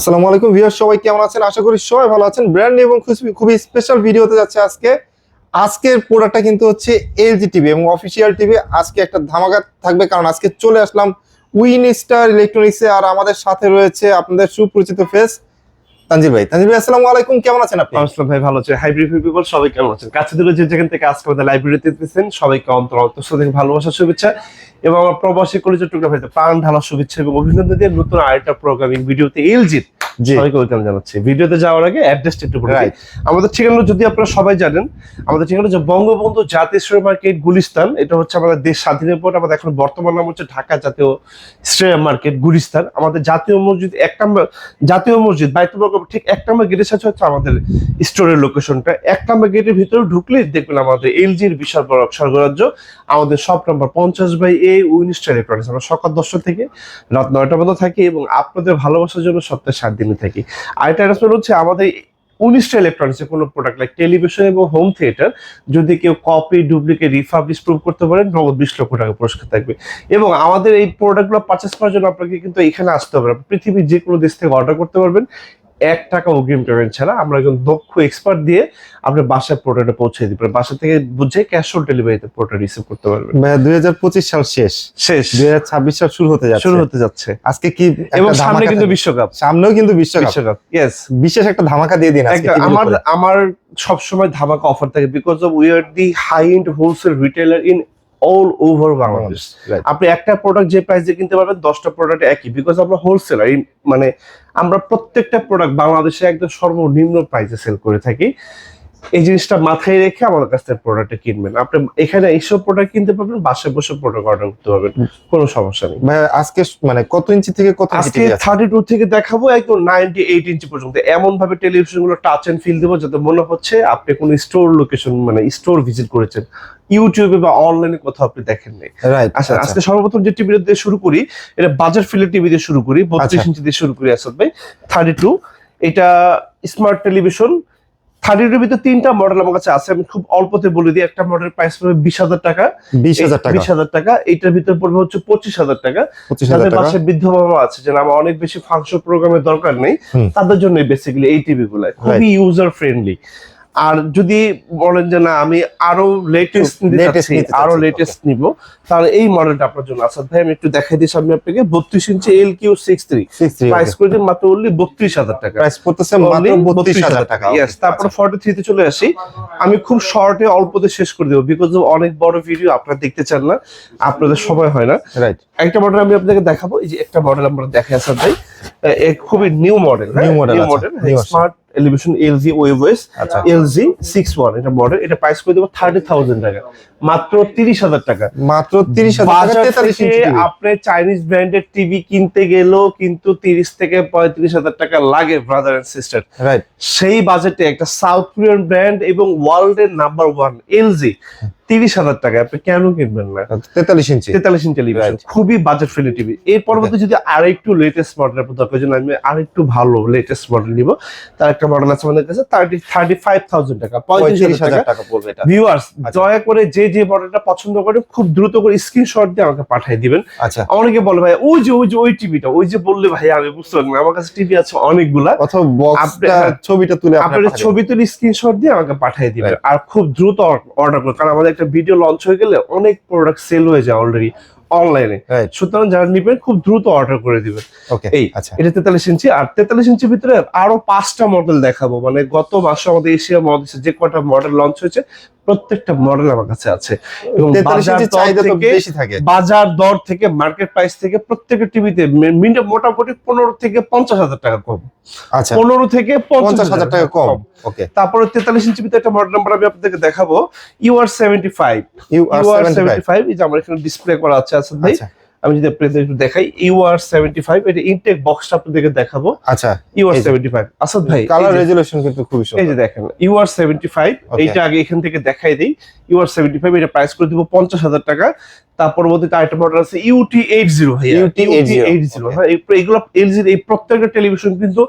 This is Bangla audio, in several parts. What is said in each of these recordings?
আসসালামু আলাইকুম ভিউয়ার সবাই কেমন আছেন? আশা করি সবাই ভালো আছেন। ব্র্যান্ড এবং খুবই- খুবই স্পেশাল ভিডিওতে যাচ্ছে আজকে। আজকের প্রোডাক্টটা কিন্তু হচ্ছে এলজি টিভি এবং অফিসিয়াল টিভি আজকে একটা ধামাকা থাকবে কারণ আজকে চলে আসলাম উইন স্টার ইলেকট্রনিক্সে আর আমাদের সাথে রয়েছে আপনাদের সুপরিচিত ফেস তানজির ভাই তানজির ভাই, আসসালামু আলাইকুম, কেমন আছেন আপনি? আসসালাম ভাই, ভালো আছেন হাইব্রিড পিপল সবাই কেমন আছেন? কাছে দূরে যে যেখান থেকে আজকে আমাদের লাইব্রেরিতে দিতেছেন সবাইকে অন্তর অন্তর থেকে ভালোবাসা শুভেচ্ছা এবং আমার প্রবাসী কলেজের টুকরা ভাইতে প্রাণ ঢালা শুভেচ্ছা এবং অভিনন্দন দিয়ে নতুন আরেকটা প্রোগ্রামিং ভিডিওতে এলজিত জি সবাইকে ওয়েলকাম জানাচ্ছি। ভিডিওতে যাওয়ার আগে অ্যাড্রেসটা একটু বলে আমাদের ঠিকানা যদি আপনারা সবাই জানেন আমাদের ঠিকানা হচ্ছে বঙ্গবন্ধু জাতীয় স্টেডিয়াম মার্কেট গুলিস্তান। এটা হচ্ছে আমাদের দেশ স্বাধীনের পর আমাদের এখন বর্তমান নাম হচ্ছে ঢাকা জাতীয় স্টেডিয়াম মার্কেট গুলিস্তান। আমাদের জাতীয় মসজিদ এক নম্বর জাতীয় মসজিদ বাইতুবর্গ ঠিক এক নম্বর গেটের সাথে হচ্ছে আমাদের স্টোরের লোকেশনটা এক নম্বর গেটের ভিতরে ঢুকলে দেখবেন আমাদের এলজির বিশাল বড় স্বর্গরাজ্য। আমাদের সব নম্বর পঞ্চাশ বাই এ উইনিস্টার ইলেকট্রনিক্স আমরা সকাল দশটা থেকে রাত নয়টা পর্যন্ত থাকি এবং আপনাদের ভালোবাসার জন্য সপ্তাহে সাত দিনে থাকি। আরেকটা অ্যাটাচমেন্ট হচ্ছে আমাদের উনিশটা ইলেকট্রনিক্সের কোনো প্রোডাক্ট লাইক টেলিভিশন এবং হোম থিয়েটার যদি কেউ কপি ডুপ্লিকেট রিফাবলিশ প্রুভ করতে পারেন, নগদ বিশ লক্ষ টাকা পুরস্কার থাকবে। এবং আমাদের এই প্রোডাক্টগুলো পারচেস করার জন্য আপনাকে কিন্তু এখানে আসতে হবে পৃথিবীর যে কোনো দেশ থেকে অর্ডার করতে পারবেন। এক টাকা অগ্রিম পেমেন্ট ছাড়া আমরা একজন দক্ষ এক্সপার্ট দিয়ে আপনার বাসায় প্রোডাক্টে পৌঁছে দিতে পারেন বাসা থেকে বুঝে ক্যাশ অন ডেলিভারিতে প্রোডাক্ট রিসিভ করতে পারবেন। ভাইয়া দুই হাজার পঁচিশ সাল শেষ। শেষ। দুই হাজার ছাব্বিশ সাল শুরু হতে যাচ্ছে। শুরু হতে যাচ্ছে। আজকে কি এবং সামনে কিন্তু বিশ্বকাপ। সামনেও কিন্তু বিশ্বকাপ। বিশ্বকাপ ইয়েস বিশেষ একটা ধামাকা দিয়ে দিন আমার আমার সবসময় ধামাকা অফার থাকে because of we are the high end wholesale retailer in all over Bangladesh. আপনি একটা প্রোডাক্ট যে প্রাইসে কিনতে পারবেন দশটা প্রোডাক্ট একই। বিকজ আমরা হোলসেলার মানে আমরা প্রত্যেকটা প্রোডাক্ট বাংলাদেশে একদম সর্বনিম্ন প্রাইসে সেল করে থাকি। এই জিনিসটা মাথায় রেখে আমাদের কাছ থেকে প্রোডাক্টটা কিনবেন। আপনি এখানে এইসব প্রোডাক্ট কিনতে পারবেন বাসায় বসে প্রোডাক্ট অর্ডার করতে পারবেন। কোনো সমস্যা নেই। ভাইয়া আজকে মানে কত ইঞ্চি থেকে কত ইঞ্চি আজকে? থার্টি টু থেকে দেখাবো একদম নাইনটি এইট ইঞ্চি পর্যন্ত। এমন ভাবে টেলিভিশনগুলো টাচ এন্ড ফিল দেবো যাতে মনে হচ্ছে আপনি কোনো স্টোর লোকেশন মানে স্টোর ভিজিট করেছেন। ইউটিউবে বা অনলাইনে কোথাও আপনি দেখেননি রাইট আচ্ছা আজকে সর্বপ্রথম যে টিভি দিয়ে শুরু করি এটা বাজার ফিলের টিভি দিয়ে শুরু করি বত্রিশ আচ্ছা। ইঞ্চি দিয়ে শুরু করি আসাদ ভাই। থার্টি টু এটা স্মার্ট টেলিভিশন থার্টি টুর ভিতরে তিনটা মডেল আমার কাছে আছে। আমি খুব অল্পতে বলে দিই একটা মডেল প্রাইস পড়বে বিশ হাজার টাকা। বিশ হাজার টাকা। বিশ হাজার টাকা। এইটার ভিতরে পড়বে হচ্ছে পঁচিশ হাজার টাকা। যাদের পাশে বৃদ্ধ বাবা আছে যে আমার অনেক বেশি ফাংশন প্রোগ্রামের দরকার নেই তাদের জন্য বেসিক্যালি এই টিভি গুলো খুবই ইউজার ফ্রেন্ডলি আর যদি বলেন যে না আমি আরও লেটেস্ট আরও লেটেস্ট নিব তাহলে এই মডেলটা আপনার জন্য আসাদ ভাই আমি একটু দেখাই দিই সামনে আপনাকে। বত্রিশ ইঞ্চি L Q six three price করে দিন মাত্র অনলি বত্রিশ হাজার টাকা। প্রাইস পড়তেছে মাত্র বত্রিশ হাজার টাকা ইয়েস তারপরে ফর্টি থ্রিতে চলে আসি। আমি খুব শর্টে অল্পতে শেষ করে দেবো বিকজ অনেক বড় ভিডিও আপনারা দেখতে চান না আপনাদের সময় হয় না। রাইট একটা মডেল আমি আপনাকে দেখাবো এই যে একটা মডেল আমরা দেখাই আসাদ ভাই। খুবই নিউ মডেল আচ্ছা, মডেল স্মার্ট টেলিভিশন এলজি আচ্ছা। এলজি সিক্স ওয়ান এটা মডেল এটা প্রাইস করে দেবো থার্টি থাউজেন্ড টাকা। মাত্র তিরিশ হাজার টাকা। মাত্র তিরিশ হাজার আপনি চাইনিজ ব্র্যান্ডের টিভি কিনতে গেলেও কিন্তু তিরিশ থেকে পঁয়ত্রিশ হাজার টাকা লাগে ব্রাদার এন্ড সিস্টার রাইট সেই বাজেটে একটা সাউথ কোরিয়ান ব্র্যান্ড এবং ওয়ার্ল্ড এর নাম্বার ওয়ান এলজি তিরিশ হাজার টাকা আপনি কেন কিনবেন না? তেতাল্লিশ ইঞ্চি। তেতাল্লিশ ইঞ্চ টেলিভিশন খুবই বাজেট ফ্রেন্ডলি টিভি এর পরবর্তী যদি আরেকটু লেটেস্ট মডেলের দরকার জন্য আমি আরেকটু ভালো লেটেস্ট মডেল নিব। তার একটা মডেল আছে আমাদের কাছে থার্টি থার্টি ফাইভ থাউজেন্ড টাকা পঁয়ত্রিশ হাজার টাকা। পড়বে এটা। ভিউয়ার্স আচ্ছা। দয়া করে যে যে মডেলটা পছন্দ করেন খুব দ্রুত করে স্ক্রিনশট দিয়ে আমাকে পাঠিয়ে দিবেন। আচ্ছা। অনেকে বলে ভাই ওই যে ওই যে ওই টিভিটা ওই যে বললে ভাই আমি বুঝতে পারলাম আমার কাছে টিভি আছে অনেকগুলা। অথবা বক্সটা আপনি- ছবিটা তুলে আপনার আপনার ছবি তুলে স্ক্রিনশট দিয়ে আমাকে পাঠিয়ে দিবেন। আর খুব দ্রুত অর্ডার করুন। কারণ আমাদের একটা ভিডিও লঞ্চ হয়ে গেলে অনেক প্রোডাক্ট সেল হয়ে যায় অলরেডি অনলাইনে সুতরাং যারা নিবেন খুব দ্রুত অর্ডার করে দিবেন। ওকে এই আচ্ছা। এটা তেতাল্লিশ ইঞ্চি আর তেতাল্লিশ ইঞ্চির ভিতরে আরও পাঁচটা মডেল দেখাবো। মানে গত মাসে আমাদের এশিয়া মহাদেশে যে কটা মডেল লঞ্চ হয়েছে প্রত্যেকটা মডেল আমার কাছে আছে। এবং বাজার দর থেকে মার্কেট প্রাইস থেকে প্রত্যেকটা টিভিতে মিনিমাম মোটামুটি পনেরো থেকে পঞ্চাশ হাজার টাকা কম। আচ্ছা। পনেরো থেকে পঞ্চাশ হাজার টাকা কম। ওকে তারপরে তেতাল্লিশ ইঞ্চি ভিতরে একটা মডেল নাম্বার আমি আপনাদেরকে দেখাবো। U R seventy five U R seventy five এই যে আমার এখানে ডিসপ্লে করা আছে আসাদ ভাই। আচ্ছা। আমি যদি আপনাদের একটু দেখাই ইউ আর সেভেন্টি ফাইভ এটা ইনটেক বক্সটা আপনাদেরকে দেখাবো আচ্ছা ইউ আর এই যে। সেভেন্টি ফাইভ আসাদ ভাই কালার রেজুলেশন কিন্তু খুবই এই যে দেখেন ইউ আর সেভেন্টি ফাইভ. এইটা আগে এখান থেকে দেখাই দিই ইউ আর সেভেন্টি ফাইভ এটা প্রাইস করে দিব পঞ্চাশ হাজার টাকা তার পরবর্তীতে আরেকটা মডেল আছে ইউটি এইট জিরো UT 80 হ্যাঁ এই- এগুলো এলজির এই প্রত্যেকটা টেলিভিশন কিন্তু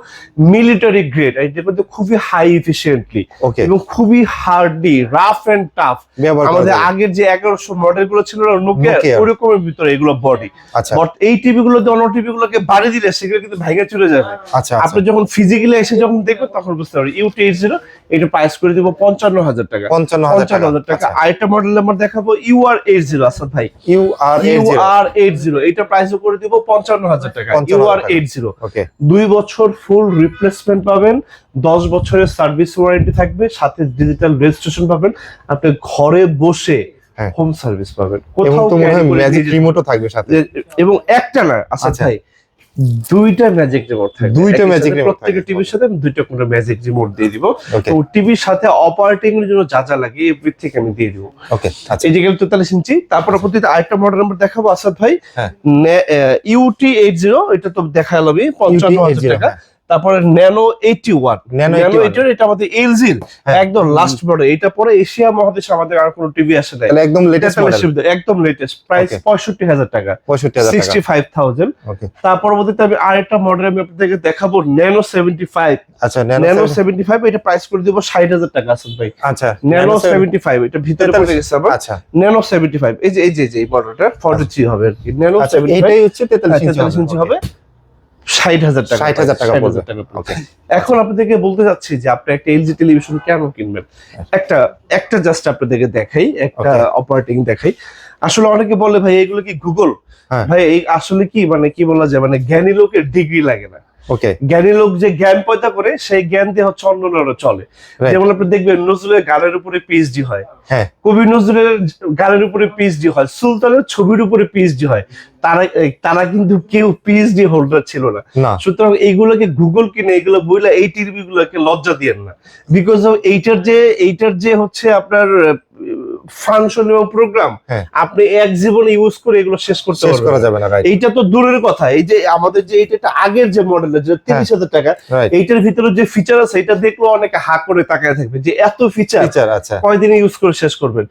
মিলিটারি গ্রেড এটা কিন্তু খুবই হাই এফিসিয়েন্টলি এবং খুবই হার্ডলি রাফ এন্ড টাফ আমাদের আগের যে এগারোশো মডেলগুলো ছিল নোকিয়া Nokia। ভিতরে এগুলো বডি আচ্ছা। বাট এই টিভি গুলো অন্য টিভি গুলোকে বাড়ি দিলে সেগুলো কিন্তু ভেঙে চলে যাবে। আচ্ছা আপনি আচ্ছা যখন ফিজিক্যালি এসে যখন দেখবেন তখন বুঝতে পারবেন। ইউটি এইট জিরো এটা প্রাইস করে দিব পঞ্চান্ন হাজার টাকা। পঞ্চান্ন হাজার টাকা। আরেকটা মডেল নাম্বার দেখাবো ইউআর এইট জিরো আসাদ ভাই। U R eight zero UR eight zero এটা প্রাইস করে দিব পঞ্চান্ন হাজার টাকা। 55,000 টাকা। এইট জিরো ওকে দুই বছর ফুল রিপ্লেসমেন্ট পাবেন দশ বছরের সার্ভিস ওয়ারেন্টি থাকবে সাথে ডিজিটাল রেজিস্ট্রেশন পাবেন আপনি ঘরে বসে। হোম সার্ভিস পাবেন। কোথাও হয় ম্যাজিক রিমোটও থাকবে সাথে। এবং একটা না আচ্ছা। ভাই দুইটা ম্যাজিক রিমোট থাকবে। দুইটা ম্যাজিক রিমোট প্রত্যেকটা টিভির সাথে আমি দুইটা করে ম্যাজিক রিমোট দিয়ে দিব। তো টিভির সাথে অপারেটিং এর জন্য যা যা লাগে এভরিথিং আমি দিয়ে দিব। ওকে আচ্ছা। এই যে গেল তেতাল্লিশ ইঞ্চি তারপর প্রতিটা আরেকটা মডেল নাম্বার দেখাবো আসাদ ভাই। হ্যাঁ। ইউটি এইট জিরো এটা তো দেখালামই আমি পঞ্চান্ন হাজার 80, টাকা। হ্যাঁ। তারপরে nano eighty one nano eighty এটা আমাদের এলজির হ্যাঁ। একদম লাস্ট মডেল এটা পরে এশিয়া মহাদেশে আমাদের আর কোনো টিভি আসে নাই। একদম লেটেস্ট একদম লেটেস্ট প্রাইস পঁয়ষট্টি হাজার টাকা। পঁয়ষট্টি সিক্সটি ফাইভ থাউজেন্ড তার পরবর্তীতে আমি আরেকটা মডেল আমি আপনাদেরকে দেখাবো ন্যানো সেভেন্টি ফাইভ আচ্ছা ন্যানো সেভেন্টি ফাইভ এটা প্রাইস করে দিব ষাট হাজার টাকা আছেন ভাই। আচ্ছা ন্যানো সেভেন্টি ফাইভ এটা ভিতরে পড়ে গেছে আমার আচ্ছা। ন্যানো সেভেন্টি ফাইভ এই যে এই যে এই মডেলটা ফর্টি থ্রি হবে আর কি। ন্যানো সেভেন্টি এটাই হচ্ছে তেতাল্লিশ তেতাল্লিশ ইঞ্চি হবে। ষাট হাজার টাকা ষাট হাজার টাকা। এখন আপনাদেরকে বলতে চাচ্ছি যে আপনি একটা এলজি টেলিভিশন কেন কিনবেন? একটা একটা জাস্ট আপনাদেরকে দেখাই একটা অপারেটিং দেখাই। আসলে অনেকে বলে ভাই এগুলো কি গুগল হ্যাঁ। ভাই এই আসলে কি মানে কি বলা যায় মানে জ্ঞানী লোকের ডিগ্রি লাগে না। ওকে জ্ঞানী লোক যে জ্ঞান পয়দা করে সেই জ্ঞান দিয়ে হচ্ছে অন্যরা চলে। যেমন আপনি দেখবেন নজরুলের গানের উপরে পিএইচডি হয়। হ্যাঁ। কবি নজরুলের গানের উপরে পিএইচডি হয়। সুলতানের ছবির উপরে পিএইচডি হয়। তারা তারা কিন্তু কেউ পিএইচডি হোল্ডার ছিল না। সুতরাং এইগুলোকে গুগল কিনে এগুলো বইলে এই টিভি গুলোকে লজ্জা দিয়েন না। বিকজ এইটার যে এইটার যে হচ্ছে আপনার ফাংশন এবং প্রোগ্রাম হ্যাঁ। আপনি এক জীবনে ইউজ করে এগুলো শেষ করতে শেষ করা। যাবে না এইটা তো দূরের কথা। এই যে আমাদের যে এটা একটা আগের যে মডেল যে তিরিশ হাজার টাকা এইটার ভিতরে যে ফিচার আছে এটা দেখলেও অনেকে হা করে তাকায় থাকবে যে এত ফিচার আচ্ছা। কয়দিনে ইউজ করে শেষ করবেন?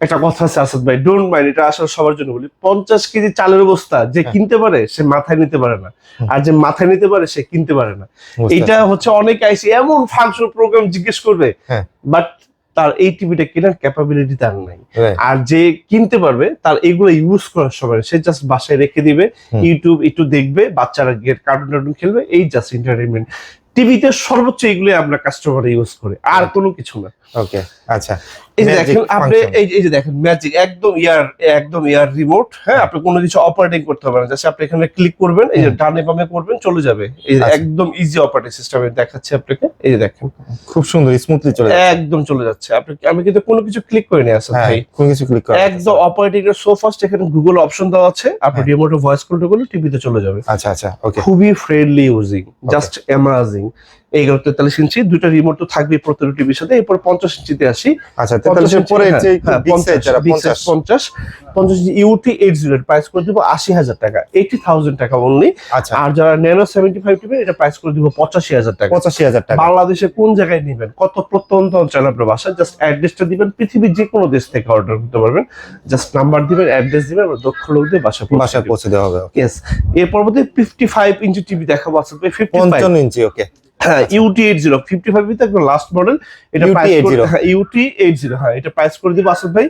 একটা কথা আছে আসাদ ভাই ডোন্ট মাইন্ড এটা আসলে সবার জন্য বলি। পঞ্চাশ কেজি চালের বস্তা যে হ্যাঁ। কিনতে পারে সে মাথায় নিতে পারে না। আর যে মাথায় নিতে পারে সে কিনতে পারে না। এটা হচ্ছে অনেক আইসি এমন ফাংশন প্রোগ্রাম জিজ্ঞেস করবে হ্যাঁ। বাট তার এই টিভিটা কেনার ক্যাপাবিলিটি তার নাই। আর যে কিনতে পারবে তার এগুলো ইউজ করার সময় সে জাস্ট বাসায় রেখে দিবে ইউটিউব একটু দেখবে বাচ্চারা গিয়ে কার্টুন টার্টুন খেলবে এই জাস্ট এন্টারটেনমেন্ট টিভিতে সর্বোচ্চ এগুলো আমরা কাস্টমার ইউজ করে আর কোনো কিছু না। ওকে আচ্ছা। এই দেখেন আপনি এই এই যে দেখেন ম্যাজিক একদম ইয়ার একদম ইয়ার রিমোট হ্যাঁ? আপনি কোনো কিছু অপারেটিং করতে পারবেন জাস্ট আপনি এখানে ক্লিক করবেন এই যে ডানে বামে করবেন চলে যাবে। এই আচ্ছা। একদম ইজি অপারেটিং সিস্টেম দেখাচ্ছি আপনাকে। এই যে দেখেন। খুব সুন্দর স্মুথলি চলে যাচ্ছে। একদম চলে যাচ্ছে। আপনি আমি কিন্তু কোনো কিছু ক্লিক করে নিয়ে আসেন হ্যাঁ ভাই। কোন কিছু ক্লিক করা একদম অপারেটিং এর সো ফাস্ট এখানে গুগল অপশন দেওয়া আছে। আপনি হ্যাঁ। রিমোটে ভয়েস কন্ট্রোল করলে টিভিতে চলে যাবে। আচ্ছা আচ্ছা ওকে খুবই ফ্রেন্ডলি ইউজিং জাস্ট অ্যামাজিং এইগুলো তেতাল্লিশ ইঞ্চি দুইটা রিমোট তো থাকবে প্রতিটি টিভির সাথে এরপর পঞ্চাশ ইঞ্চিতে আসি। আচ্ছা পঞ্চাশ পঞ্চাশ পঞ্চাশ। ইউটি এইট জিরো প্রাইস করে দিব আশি হাজার টাকা এইটি থাউজেন্ড টাকা অনলি আর যারা ন্যানো সেভেন্টি ফাইভ টিভি এটা প্রাইস করে দিব পঁচাশি হাজার টাকা। পঁচাশি হাজার টাকা। বাংলাদেশে কোন জায়গায় নেবেন? কত প্রত্যন্ত অঞ্চলে আপনার বাসা? জাস্ট অ্যাড্রেসটা দিবেন পৃথিবীর যে কোনো দেশ থেকে অর্ডার করতে পারবেন। জাস্ট নাম্বার দিবেন অ্যাড্রেস দিবেন আমরা দক্ষ লোক দিয়ে বাসা বাসায় পৌঁছে দেওয়া হবে ইয়েস এর পরবর্তী ফিফটি ফাইভ ইঞ্চি টিভি দেখাবো আসলে ফিফটি ইঞ্চি ওকে হ্যাঁ UT eight zero fifty five last model এটা UT price 80 UT eight zero হ্যাঁ এটা প্রাইস করে দিব আসল ভাই।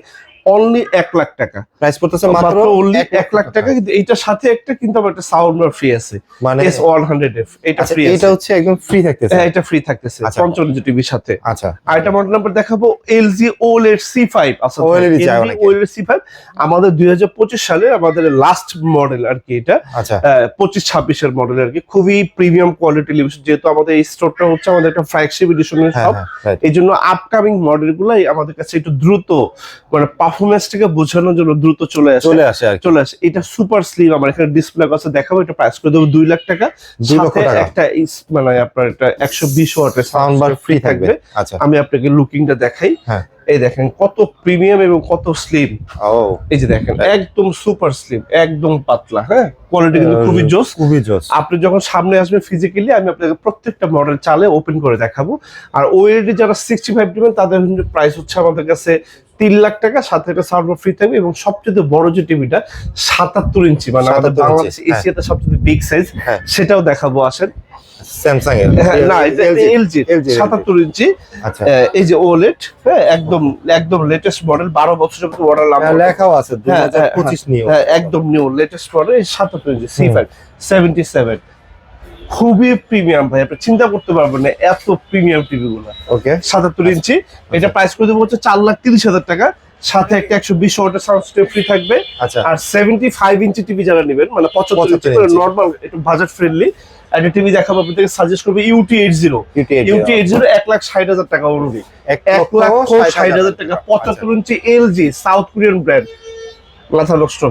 অনলি এক লাখ টাকা। প্রাইস পড়তেছে মাত্র অনলি এক লাখ টাকা। কিন্তু এইটার সাথে একটা কিন্তু আবার একটা সাউন্ড ফ্রি আছে। মানে এস ওয়ান হান্ড্রেড এফ এটা ফ্রি এটা হচ্ছে একদম ফ্রি থাকতেছে। হ্যাঁ এটা ফ্রি থাকতেছে আচ্ছা। পঞ্চান্ন টিভির সাথে। আচ্ছা। আর একটা মডেল নাম্বার দেখাবো LG OLED C five OLED C five আমাদের দুই হাজার পঁচিশ সালে আমাদের লাস্ট মডেল আর কি এটা। আচ্ছা। পঁচিশ ছাব্বিশের মডেল আর কি। খুবই প্রিমিয়াম কোয়ালিটি টেলিভিশন যেহেতু আমাদের এই স্টোরটা হচ্ছে আমাদের একটা ফ্ল্যাগশিপ এডিশনের সব এই জন্য আপকামিং মডেল গুলাই আমাদের কাছে একটু দ্রুত মানে পারফরমেন্সটাকে বোঝানোর জন্য দ্রুত চলে আসে। চলে আসে চলে আসে। এটা সুপার স্লিম আমার এখানে ডিসপ্লে কাছে দেখাবো এটা প্রাইস করে দেবো দুই লাখ টাকা। দুই লক্ষ টাকা। একটা মানে আপনার এটা একশো বিশ ওয়াটের সাউন্ড বার ফ্রি থাকবে। আচ্ছা। আমি আপনাকে লুকিংটা দেখাই। হ্যাঁ। এই দেখেন কত প্রিমিয়াম এবং কত স্লিম ও। এই যে দেখেন একদম সুপার স্লিম একদম পাতলা হ্যাঁ? কোয়ালিটি কিন্তু খুবই জোস। খুবই জোস। আপনি যখন সামনে আসবেন ফিজিক্যালি আমি আপনাকে প্রত্যেকটা মডেল চালে ওপেন করে দেখাবো। আর ওএলডি যারা সিক্সটি ফাইভ নেবেন তাদের প্রাইস হচ্ছে আমাদের কাছে তিন লাখ টাকা সাথে একটা সাউন্ড ফ্রি থাকবে এবং সবচেয়ে বড় যে টিভিটা সাতাত্তর ইঞ্চি মানে আমাদের বাংলাদেশ হ্যাঁ। এশিয়াতে সবচেয়ে বিগ সাইজ হ্যাঁ। সেটাও দেখাবো আসেন। স্যামসাং এর। হ্যাঁ, না এলজি LG সাতাত্তর ইঞ্চি আচ্ছা। এই যে ওলেট হ্যাঁ একদম একদম লেটেস্ট মডেল বারো বছরের মতো মডেল লেখাও আছে হ্যাঁ একদম নিউ লেটেস্ট মডেল সাতাত্তর ইঞ্চি সি ফাইভ সেভেন্টি সেভেন খুবই প্রিমিয়াম ভাই আপনি চিন্তা করতে পারবেন না এত প্রিমিয়াম টিভি গুলো। ওকে সাতাত্তর ইঞ্চি এটা প্রাইস করে দেবো হচ্ছে চার লাখ তিরিশ হাজার টাকা। সাথে একটা একশো বিশ ওয়াটের সাউন্ড স্টেপ ফ্রি থাকবে। আচ্ছা। আর সেভেন্টি ফাইভ ইঞ্চি টিভি যারা নেবেন মানে পঁচাত্তর ইঞ্চি নর্মাল একটু বাজেট ফ্রেন্ডলি একটা টিভি দেখাবো আপনাদেরকে সাজেস্ট করবে UT eight zero UT eight zero এক লাখ ষাট হাজার টাকা অনুযায়ী এক এক লাখ ষাট হাজার টাকা পঁচাত্তর ইঞ্চি এলজি সাউথ কোরিয়ান ব্র্যান্ড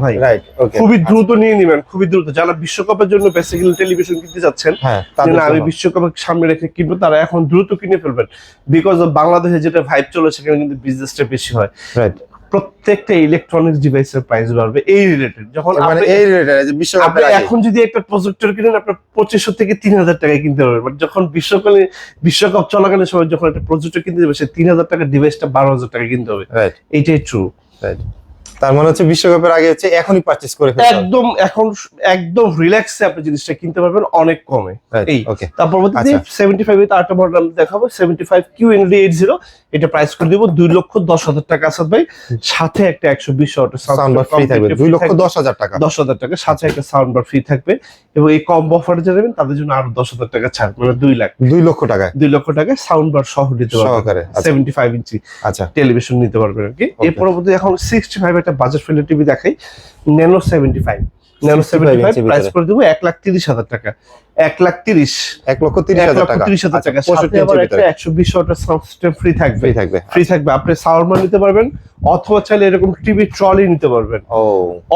ভাই। রাইট ওকে খুবই দ্রুত নিয়ে নেবেন খুবই দ্রুত। যারা বিশ্বকাপের জন্য বেসিক্যালি টেলিভিশন কিনতে যাচ্ছেন হ্যাঁ আমি জন্য। বিশ্বকাপের সামনে রেখে কিনবো তারা এখন দ্রুত কিনে ফেলবেন। বিকজ বাংলাদেশে যেটা ভাইব চলে সেখানে কিন্তু বিজনেসটা বেশি হয়। Right. প্রত্যেকটা ইলেকট্রনিক্স ডিভাইসের প্রাইস বাড়বে এই রিলেটেড যখন মানে এই যে আপনি এখন যদি একটা প্রজেক্টর কিনেন আপনার পঁচিশশো থেকে তিন হাজার টাকায় কিনতে পারবেন। বাট যখন বিশ্বকালে বিশ্বকাপ চলাকালীন সময় যখন একটা প্রজেক্টর কিনতে যাবে সে তিন হাজার টাকার ডিভাইসটা বারো হাজার টাকা কিনতে হবে। রাইট এইটাই ট্রু রাইট তার মানে হচ্ছে বিশ্বকাপের আগে হচ্ছে এখনই পারচেজ করে একদম এখন একদম রিল্যাক্সে আপনি জিনিসটা কিনতে পারবেন অনেক কমে। এই okay. তার পরবর্তীতে আচ্ছা। সেভেন্টি ফাইভ আরেকটা মডেল আমি দেখাবো seventy five Q N D eight zero এটা প্রাইস করে দিব দুই লক্ষ দশ হাজার টাকা। আসাদ ভাই সাথে একটা একশো বিশ সাউন্ড বার ফ্রি থাকবে দুই লক্ষ দশ হাজার টাকা। দশ হাজার টাকা সাথে একটা সাউন্ড বার ফ্রি থাকবে এবং এই কম অফার যারা নেবেন তাদের জন্য আরও দশ হাজার টাকা ছাড় মানে দুই লাখ। দুই লক্ষ টাকায়। দুই লক্ষ টাকা সাউন্ড বার সহ নিতে পারবেন। সহকারে আচ্ছা। সেভেন্টি ফাইভ ইঞ্চি আচ্ছা। টেলিভিশন নিতে পারবেন আর কি. এর পরবর্তী এখন সিক্সটি ফাইভ একটা বাজার ফ্রেন্ডলি টিভি দেখাই nano seventy five nano seventy five price করে দেবো এক লাখ তিরিশ হাজার টাকা। এক লাখ তিরিশ। এক লক্ষ তিরিশ হাজার টাকা। তিরিশ হাজার আচ্ছা, টাকা সাথে আবার একটা একশো বিশ ওয়াটের সাউন্ড সিস্টেম ফ্রি থাকবে। থাকবে ফ্রি থাকবে। আপনি সাউন্ডমান নিতে পারবেন অথবা চাইলে এরকম টিভি ট্রলি নিতে পারবেন।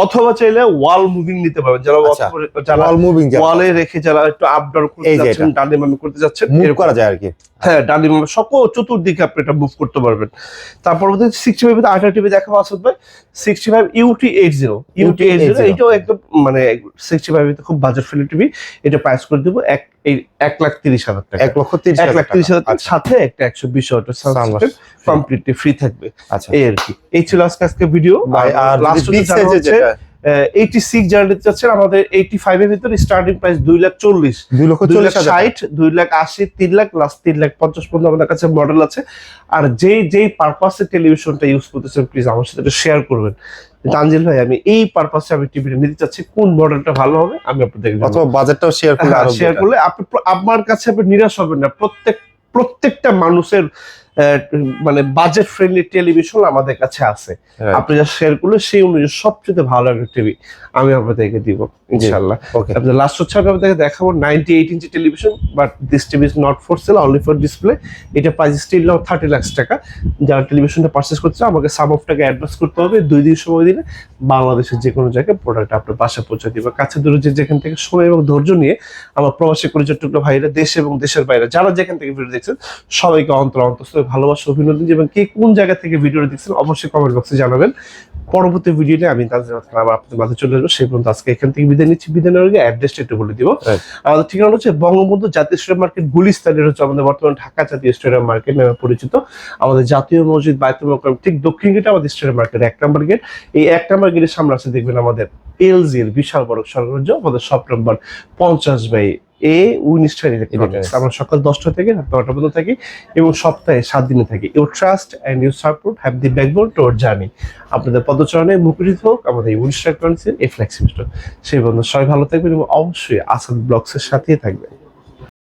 অথবা চাইলে ওয়াল মুভিং নিতে পারবেন। যারা আচ্ছা। যারা অল মুভিং ওয়ালে রেখে যারা একটু আপ ডাউন করতে যাচ্ছেন করতে যাচ্ছেন মুভ করা যায় আর কি। হ্যাঁ বামে সকল চতুর্দিকে আপনি এটা মুভ করতে পারবেন। তারপর সিক্সটি ফাইভ আঠারো টিভি দেখাবো আসদ ভাই। Sixty five UT eight zero UT eight zero 80 এটাও একদম মানে সিক্সটি ফাইভ খুব বাজার ফ্রেন্ডলি টিভি এটা প্রাইস করে দেবো এক এই এক লাখ তিরিশ হাজার টাকা। এক লক্ষ তিরিশ এক হাজার লাখ তিরিশ হাজার সাথে একটা একশো বিশ Sound কমপ্লিটলি ফ্রি থাকবে। আচ্ছা। এই আর কি। এই ছিল আজকে আজকে ভিডিও আর লাস্ট যেটা। এইটি সিক্স যারা নিতে চাচ্ছেন আমাদের এইটি ফাইভ এর ভিতরে স্টার্টিং প্রাইস দুই লাখ চল্লিশ। দুই লক্ষ দুই লাখ হাজার ষাট দুই লাখ আশি তিন লাখ লাস্ট তিন লাখ পঞ্চাশ পর্যন্ত আমাদের কাছে মডেল আছে। আর যেই যেই পারপাসে টেলিভিশনটা ইউজ করতেছেন প্লিজ আমার সাথে শেয়ার করবেন। তানজিল ভাই আমি এই পারপাসে আমি টিভিটা নিতে চাচ্ছি। কোন মডেলটা ভালো হবে আমি আপনাদেরকে অথবা বাজেটটাও শেয়ার করলে শেয়ার করলে আপনি আমার কাছে আপনি নিরাশ হবেন না। প্রত্যেক প্রত্যেকটা মানুষের মানে বাজেট ফ্রেন্ডলি টেলিভিশন আমাদের কাছে আছে। আপনি যা শেয়ার করলে সেই অনুযায়ী সবচেয়ে ভালো একটা টিভি আমি আপনাদেরকে দিব ইনশাল্লাহ লাস্ট হচ্ছে আমি আপনাদেরকে দেখাবো ninety eight inch television but this TV is not for sale only for display এটা price still now thirty lakh টাকা। যারা টেলিভিশনটা পারচেস করছে আমাকে সাম অফ টাকা অ্যাডভান্স করতে হবে দুই দিন সময় দিলে বাংলাদেশের যে কোনো জায়গায় প্রোডাক্ট আপনার বাসা পৌঁছে দিবে। কাছে দূরে যে যেখান থেকে সময় এবং ধৈর্য নিয়ে আমার প্রবাসী পরিচয়টুকু ভাইরা দেশ এবং দেশের বাইরে যারা যেখান থেকে ভিডিও দেখছেন সবাইকে অন্তর অন্তস্থ ভালোবাসা অভিনন্দন এবং কে কোন জায়গা থেকে ভিডিওটা দেখছেন অবশ্যই কমেন্ট বক্সে জানাবেন। পরবর্তী ভিডিওতে আমি তাদের আবার আপনাদের মাঝে চলে আসব। সেই পর্যন্ত আজকে এখান থেকে বিদায় নিচ্ছি। বিদায় নেওয়ার আগে অ্যাড্রেসটা একটু বলে দিব. আমাদের ঠিকানা হচ্ছে বঙ্গবন্ধু জাতীয় স্টেডিয়াম মার্কেট গুলিস্তানের হচ্ছে আমাদের বর্তমান ঢাকা জাতীয় স্টেডিয়াম মার্কেট নামে পরিচিত। আমাদের জাতীয় মসজিদ বায়তুল ঠিক দক্ষিণ গেটে আমাদের স্টেডিয়াম মার্কেট এক নম্বর গেট। এই এক নম্বর গেটের সামনে আছে দেখবেন আমাদের এলজি এর বিশাল বড় সরঞ্জাম আমাদের সব নম্বর পঞ্চাশ বাই এ উইনিস্টার ইলেকট্রনিক্স আমরা সকাল দশটা থেকে রাত নটা পর্যন্ত থাকি এবং সপ্তাহে সাত দিনে থাকি। You trust and you support have the backbone to our journey আপনাদের পদচরণে মুখরিত হোক আমাদের উইনিস্টার ইলেকট্রনিক্সের এই ফ্লেক্সিমিস্টার সেই বন্ধু সবাই ভালো থাকবেন এবং অবশ্যই আসাদ ব্লগসের সাথেই থাকবেন।